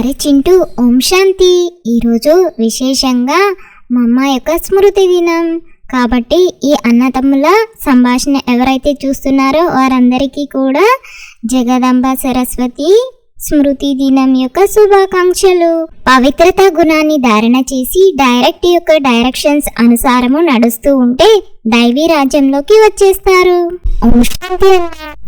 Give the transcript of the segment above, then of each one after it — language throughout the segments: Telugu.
అరే చింటూ ఓం శాంతి. ఈరోజు విశేషంగా మా అమ్మ యొక్క స్మృతి దినం. కాబట్టి ఈ అన్నతమ్ముల సంభాషణ ఎవరైతే చూస్తున్నారో వారందరికీ కూడా జగదంబ సరస్వతి స్మృతి దినం యొక్క శుభాకాంక్షలు. పవిత్రత గుణాన్ని ధారణ చేసి డైరెక్ట్ యొక్క డైరెక్షన్స్ అనుసారము నడుస్తూ ఉంటే దైవీ రాజ్యంలోకి వచ్చేస్తారు.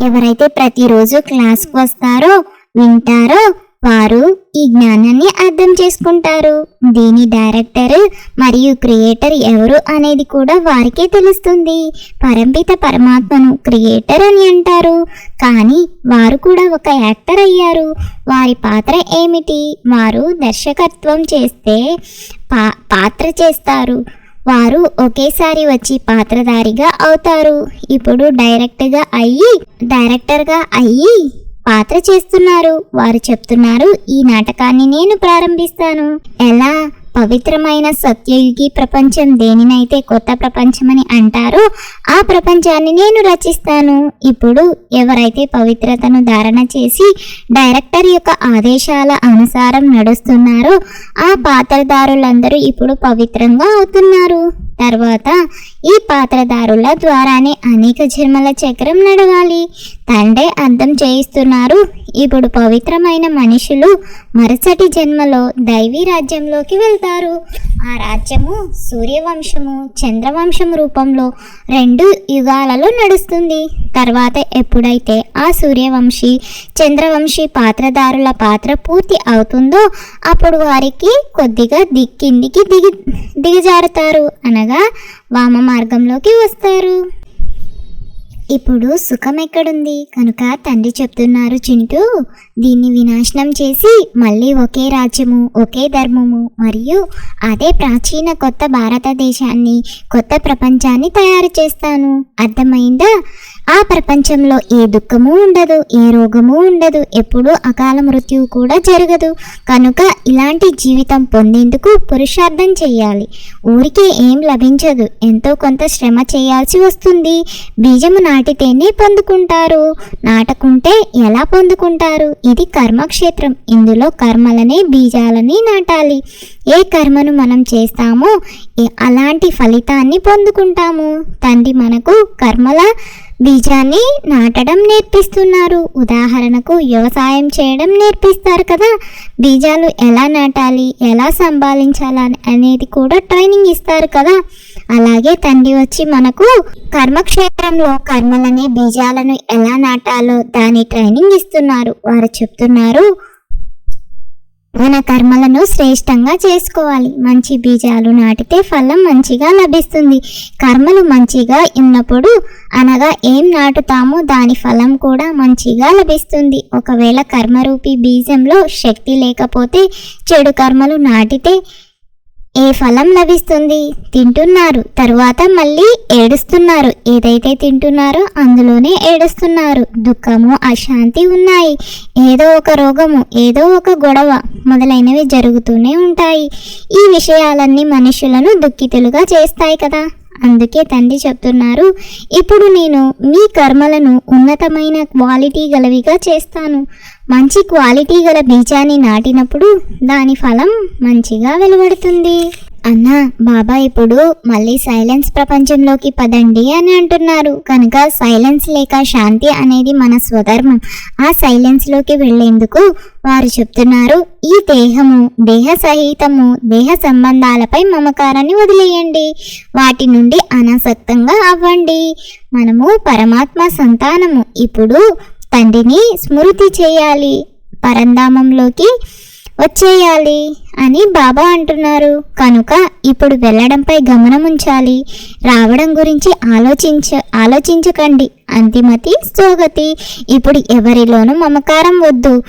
ఎవరైతే ప్రతిరోజు క్లాస్కి వస్తారో వింటారో వారు ఈ జ్ఞానాన్ని అర్థం చేసుకుంటారు. దీని డైరెక్టర్ మరియు క్రియేటర్ ఎవరు అనేది కూడా వారికే తెలుస్తుంది. పరంపిత పరమాత్మను క్రియేటర్ అని అంటారు. కానీ వారు కూడా ఒక యాక్టర్ అయ్యారు. వారి పాత్ర ఏమిటి? వారు దర్శకత్వం చేస్తే పా పాత్ర చేస్తారు. వారు ఒకేసారి వచ్చి పాత్రధారిగా అవుతారు. ఇప్పుడు డైరెక్ట్గా అయ్యి డైరెక్టర్గా అయ్యి పాత్ర చేస్తున్నారు. వారు చెప్తున్నారు ఈ నాటకాన్ని నేను ప్రారంభిస్తాను. ఎలా? పవిత్రమైన సత్యయుగి ప్రపంచం దేనినైతే కొత్త ప్రపంచమని అంటారో ఆ ప్రపంచాన్ని నేను రచిస్తాను. ఇప్పుడు ఎవరైతే పవిత్రతను ధారణ చేసి డైరెక్టర్ యొక్క ఆదేశాల అనుసారం నడుస్తున్నారో ఆ పాత్రదారులందరూ ఇప్పుడు పవిత్రంగా అవుతున్నారు. తర్వాత ఈ పాత్రదారుల ద్వారానే అనేక జన్మల చక్రం నడవాలి. తండ్రి అర్థం చేయిస్తున్నారు. ఇప్పుడు పవిత్రమైన మనుషులు మరుసటి జన్మలో దైవీ రాజ్యంలోకి వెళ్తారు. ఆ రాజ్యము సూర్యవంశము చంద్రవంశం రూపంలో రెండు యుగాలలో నడుస్తుంది. తర్వాత ఎప్పుడైతే ఆ సూర్యవంశీ చంద్రవంశీ పాత్రదారుల పాత్ర పూర్తి అవుతుందో అప్పుడు వారికి కొద్దిగా దిక్కిందికి దిగి దిగజారుతారు. అనగా వామ మార్గంలోకి వస్తారు. ఇప్పుడు సుఖం ఎక్కడుంది? కనుక తండ్రి చెప్తున్నారు చింటూ. దీన్ని వినాశనం చేసి మళ్ళీ ఒకే రాజ్యము ఒకే ధర్మము మరియు అదే ప్రాచీన కొత్త భారతదేశాన్ని కొత్త ప్రపంచాన్ని తయారు చేస్తాను. అర్థమైందా? ఆ ప్రపంచంలో ఏ దుఃఖము ఉండదు ఏ రోగము ఉండదు ఎప్పుడూ అకాల మృత్యువు కూడా జరగదు. కనుక ఇలాంటి జీవితం పొందేందుకు పురుషార్థం చేయాలి. ఊరికే ఏం లభించదు ఎంతో కొంత శ్రమ చేయాల్సి వస్తుంది. బీజము నాటితేనే పొందుకుంటారు. నాటకుంటే ఎలా పొందుకుంటారు? ఇది కర్మక్షేత్రం. ఇందులో కర్మలనే బీజాలని నాటాలి. ఏ కర్మను మనం చేస్తామో ఏ- అలాంటి ఫలితాన్ని పొందుకుంటాము. తండ్రి మనకు కర్మల బీజాన్ని నాటడం నేర్పిస్తున్నారు. ఉదాహరణకు వ్యవసాయం చేయడం నేర్పిస్తారు కదా. బీజాలు ఎలా నాటాలి ఎలా సంభాలించాలి అనేది కూడా ట్రైనింగ్ ఇస్తారు కదా. అలాగే తండ్రి వచ్చి మనకు కర్మక్షేత్రంలో కర్మలనే బీజాలను ఎలా నాటాలో దాని ట్రైనింగ్ ఇస్తున్నారు. వారు చెప్తున్నారు మన కర్మలను శ్రేష్టంగా చేసుకోవాలి. మంచి బీజాలు నాటితే ఫలం మంచిగా లభిస్తుంది. కర్మలు మంచిగా ఉన్నప్పుడు అనగా ఏం నాటుతామో దాని ఫలం కూడా మంచిగా లభిస్తుంది. ఒకవేళ కర్మరూపి బీజంలో శక్తి లేకపోతే చెడు కర్మలు నాటితే ఏ ఫలం లభిస్తుంది? తింటున్నారు. తరువాత మళ్ళీ ఏడుస్తున్నారు. ఏదైతే తింటున్నారో అందులోనే ఏడుస్తున్నారు. దుఃఖము అశాంతి ఉన్నాయి. ఏదో ఒక రోగము ఏదో ఒక గొడవ. మొదలైనవి జరుగుతూనే ఉంటాయి. ఈ విషయాలన్నీ మనుషులను దుఃఖితులుగా చేస్తాయి కదా. అందుకే తండ్రి చెప్తున్నారు ఇప్పుడు నేను మీ కర్మలను ఉన్నతమైన క్వాలిటీ గలవిగా చేస్తాను. మంచి క్వాలిటీ గల బీజాన్ని నాటినప్పుడు దాని ఫలం మంచిగా వెలువడుతుంది. అన్న బాబా ఇప్పుడు మళ్ళీ సైలెన్స్ ప్రపంచంలోకి పదండి అని అంటున్నారు. కనుక సైలెన్స్ లేక శాంతి అనేది మన స్వధర్మం. ఆ సైలెన్స్లోకి వెళ్ళేందుకు వారు చెప్తున్నారు ఈ దేహము దేహ సహితము దేహ సంబంధాలపై మమకారాన్ని వదిలేయండి. వాటి నుండి అనాసక్తంగా అవ్వండి. మనము పరమాత్మ సంతానము. ఇప్పుడు తండ్రిని స్మృతి చేయాలి. పరంధామంలోకి వచ్చేయాలి అని బాబా అంటున్నారు. కనుక ఇప్పుడు వెళ్ళడంపై గమనం ఉంచాలి. రావడం గురించి ఆలోచించ ఆలోచించకండి. అంతిమతి సోగతి. ఇప్పుడు ఎవరిలోనూ మమకారం వద్దు.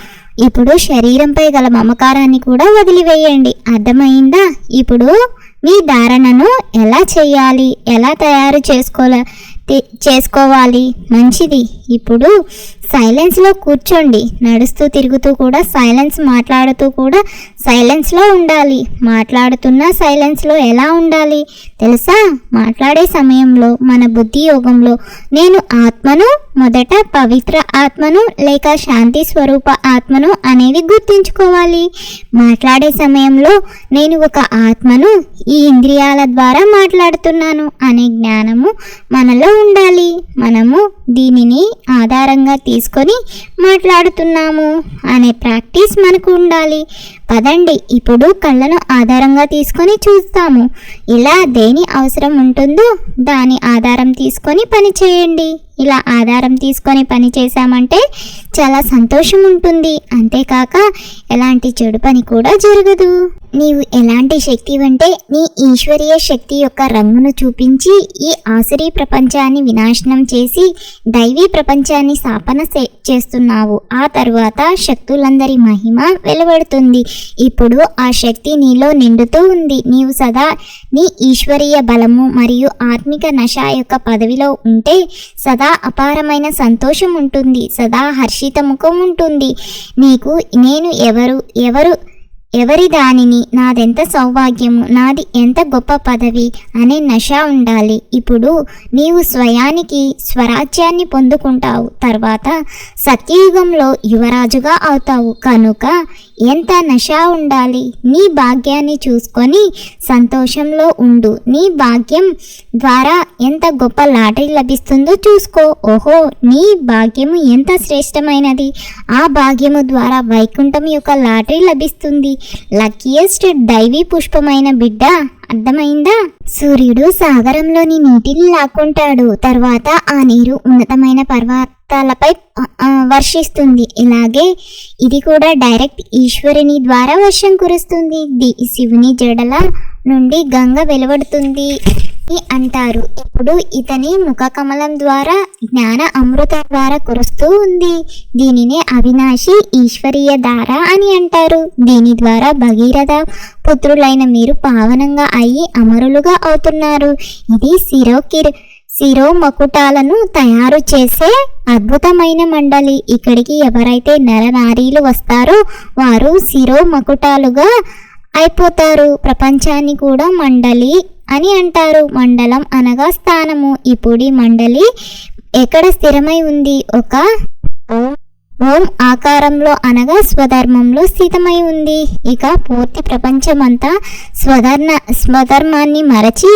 ఇప్పుడు శరీరంపై గల మమకారాన్ని కూడా వదిలివేయండి. అర్థమైందా? ఇప్పుడు మీ ధారణను ఎలా చేయాలి? ఎలా తయారు చేసుకోలే చేసుకోవాలి? మంచిది. ఇప్పుడు సైలెన్స్లో కూర్చోండి. నడుస్తూ తిరుగుతూ కూడా సైలెన్స్ మాట్లాడుతూ కూడా సైలెన్స్లో ఉండాలి. మాట్లాడుతున్న సైలెన్స్లో ఎలా ఉండాలి? తెలుసా? మాట్లాడే సమయంలో మన బుద్ధి యోగంలో నేను ఆత్మను మొదట పవిత్ర ఆత్మను లేక శాంతి స్వరూప ఆత్మను అనేవి గుర్తుంచుకోవాలి. మాట్లాడే సమయంలో నేను ఒక ఆత్మను ఈ ఇంద్రియాల ద్వారా మాట్లాడుతున్నాను అనే జ్ఞానము మనలో ఉండాలి. మనము దీనిని ఆధారంగా తీసుకొని మాట్లాడుతున్నాము. అనే ప్రాక్టీస్ మనకు ఉండాలి. పదండి ఇప్పుడు కళ్ళను ఆధారంగా తీసుకొని చూస్తాము. ఇలా దేని అవసరం ఉంటుందో దాని ఆధారం తీసుకొని పని చేయండి. ఇలా ఆధారం తీసుకొని పని చేశామంటే చాలా సంతోషం ఉంటుంది. అంతేకాక ఎలాంటి చెడు పని కూడా జరగదు. నీవు ఎలాంటి శక్తి అంటే నీ ఈశ్వరీయ శక్తి యొక్క రంగును చూపించి ఈ ఆసురీ ప్రపంచాన్ని వినాశనం చేసి దైవీ ప్రపంచాన్ని స్థాపన చేస్తున్నావు. ఆ తరువాత శక్తులందరి మహిమ వెలువడుతుంది. ఇప్పుడు ఆ శక్తి నీలో నిండుతూ ఉంది. నీవు సదా నీ ఈశ్వరీయ బలము మరియు ఆత్మిక నశ యొక్క పదవిలో ఉంటే సదా అపారమైన సంతోషం ఉంటుంది. సదా హర్షిత ముఖం ఉంటుంది. నీకు నేను ఎవరు ఎవరు ఎవరి దానిని నాదెంత సౌభాగ్యము నాది ఎంత గొప్ప పదవి అనే నష ఉండాలి. ఇప్పుడు నీవు స్వయానికి స్వరాజ్యాన్ని పొందుకుంటావు. తర్వాత సత్యయుగంలో యువరాజుగా అవుతావు. కనుక ఎంత నష ఉండాలి? నీ భాగ్యాన్ని చూసుకొని సంతోషంలో ఉండు. నీ భాగ్యం ద్వారా ఎంత గొప్ప లాటరీ లభిస్తుందో చూసుకో. ఓహో నీ భాగ్యము ఎంత శ్రేష్టమైనది? ఆ భాగ్యము ద్వారా వైకుంఠం యొక్క లాటరీ లభిస్తుంది. లక్కీయెస్ట్ దైవీ పుష్పమైన బిడ్డ అర్థమైందా? సూర్యుడు సాగరంలోని నీటిని లాక్కుంటాడు. తర్వాత ఆ నీరు ఉన్నతమైన పర్వత ఆ, వర్షిస్తుంది. ఇలాగే ఇది కూడా డైరెక్ట్ ఈశ్వరుని ద్వారా వర్షం కురుస్తుంది. శివుని జడల నుండి గంగ వెలువడుతుంది అని అంటారు. ఇప్పుడు ఇతని ముఖ కమలం ద్వారా జ్ఞాన అమృత ద్వారా కురుస్తూ ఉంది. దీనినే అవినాశి ఈశ్వరీయ ధార అని అంటారు. దీని ద్వారా భగీరథ పుత్రులైన మీరు పావనంగా అయ్యి అమరులుగా అవుతున్నారు. ఇది శిరోకిర్ శిరోమకుటాలను తయారు చేసే అద్భుతమైన మండలి. ఇక్కడికి ఎవరైతే నరనారీలు వస్తారో వారు శిరోమకుటాలుగా అయిపోతారు. ప్రపంచాన్ని కూడా మండలి అని అంటారు. మండలం అనగా స్థానము. ఇప్పుడు మండలి ఎక్కడ స్థిరమై ఉంది? ఒక ఓం ఓం ఆకారంలో అనగా స్వధర్మంలో స్థితమై ఉంది. ఇక పూర్తి ప్రపంచమంతా స్వధర్మ స్వధర్మాన్ని మరచి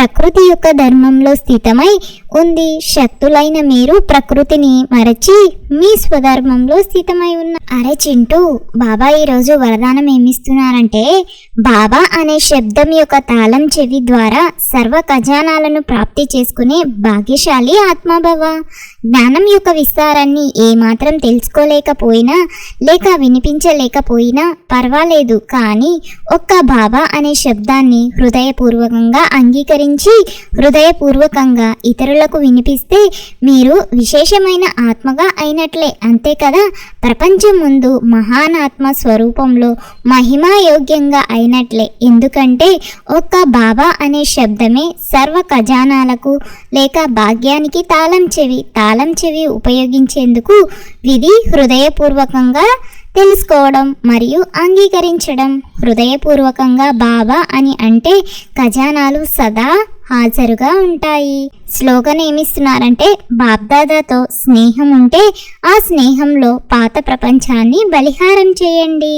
ప్రకృతి యొక్క ధర్మంలో స్థితమై ఉంది. శక్తులైన మీరు ప్రకృతిని మరచి మీ స్వధర్మంలో స్థితమై ఉన్న అరే చింటూ బాబా ఈరోజు వరదానం ఏమిస్తున్నారంటే బాబా అనే శబ్దం యొక్క తాళం చెవి ద్వారా సర్వ ఖజానాలను ప్రాప్తి చేసుకునే భాగ్యశాలి ఆత్మభవ. జ్ఞానం యొక్క విస్తారాన్ని ఏమాత్రం తెలుసుకోలేకపోయినా లేక వినిపించలేకపోయినా పర్వాలేదు కానీ ఒక్క బాబా అనే శబ్దాన్ని హృదయపూర్వకంగా అంగీకరించి హృదయపూర్వకంగా ఇతరులకు వినిపిస్తే మీరు విశేషమైన ఆత్మగా అయినట్లే. అంతే కదా? ప్రపంచం ముందు మహానాత్మ స్వరూపంలో మహిమాయోగ్యంగా అయినట్లే. ఎందుకంటే ఒక్క బాబా అనే శబ్దమే సర్వ ఖజానాలకు లేక భాగ్యానికి తాళం చెవి. తాళం చెవి ఉపయోగించేందుకు విధి హృదయపూర్వకంగా తెలుసుకోవడం మరియు అంగీకరించడం హృదయపూర్వకంగా బాబా అని అంటే ఖజానాలు సదా హాజరుగా ఉంటాయి. స్లోగన్ ఏమిస్తున్నారంటే బాబ్దాదాతో స్నేహం ఉంటే ఆ స్నేహంలో పాత ప్రపంచాన్ని బలిహారం చేయండి.